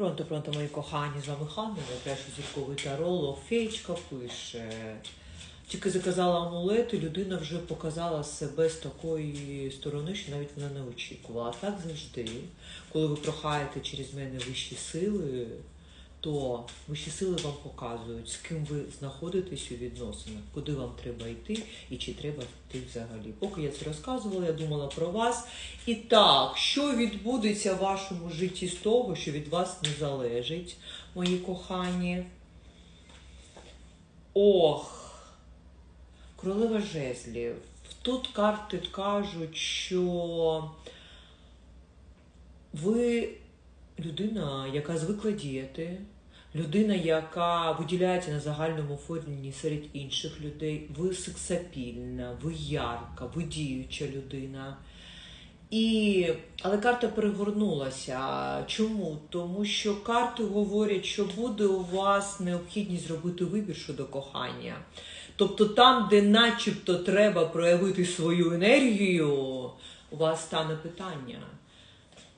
Пронто, пронто, мої кохані, з вами Ханна, перший зірковий таролог. Феєчка пише. Тільки заказала амулет, і людина вже показала себе з такої сторони, що навіть вона не очікувала. А так завжди, коли ви прохаєте через мене вищі сили, то вищі сили вам показують, з ким ви знаходитесь у відносинах, куди вам треба йти і чи треба йти взагалі. Поки я це розказувала, я думала про вас. І так, що відбудеться в вашому житті з того, що від вас не залежить, мої кохані? Ох, королева жезлів. Тут карти кажуть, що ви людина, яка звикла діяти, людина, яка виділяється на загальному фоні серед інших людей, ви сексапільна, ви ярка, ви діюча людина. І, але карта перегорнулася. Чому? Тому що карти говорять, що буде у вас необхідність зробити вибір щодо кохання. Тобто там, де начебто треба проявити свою енергію, у вас стане питання.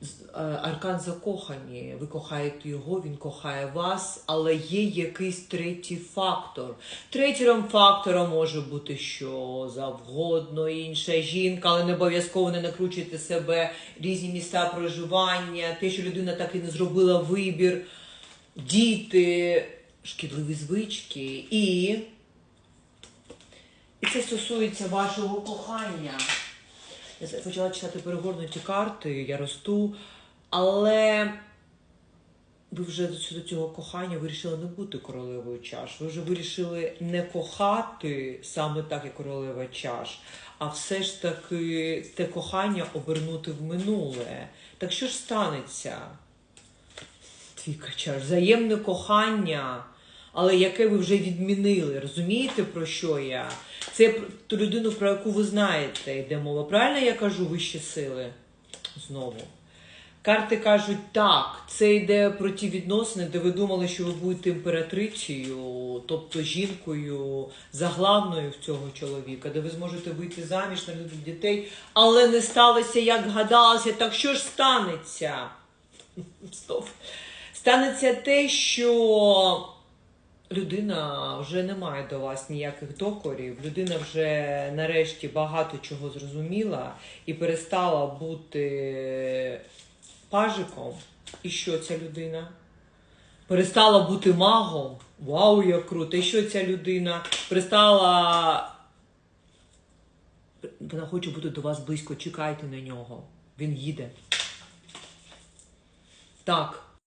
Е, Аркан закохані, ви кохаєте його, він кохає вас, але є якийсь третій фактор. Третім фактором може бути що завгодно, інша жінка, але не обов'язково не накручуйте себе різні місця проживання, те, що людина так і не зробила вибір, діти, шкідливі звички і. І це стосується вашого кохання. Я почала читати перегорнуті карти, я росту, але ви вже до цього кохання вирішили не бути королевою чаш. Ви вже вирішили не кохати саме так, як королева чаш, а все ж таки те кохання обернути в минуле. Так що ж станеться? Твійка чаш, взаємне кохання, але яке ви вже відмінили. Розумієте, про що я? Це ту людину, про яку ви знаєте, йде мова. Правильно я кажу вищі сили? Знову. Карти кажуть, так, це йде про ті відносини, де ви думали, що ви будете імператрицею, тобто жінкою заглавною в цього чоловіка, де ви зможете вийти заміж на дітей, але не сталося, як гадалося. Так що ж станеться? Стоп. Станеться те, що людина вже не має до вас ніяких докорів. Людина вже нарешті багато чого зрозуміла і перестала бути пажиком. І що ця людина? Перестала бути магом. Вау, як круто! І що ця людина? Перестала. Вона хоче бути до вас близько. Чекайте на нього. Він їде. Так.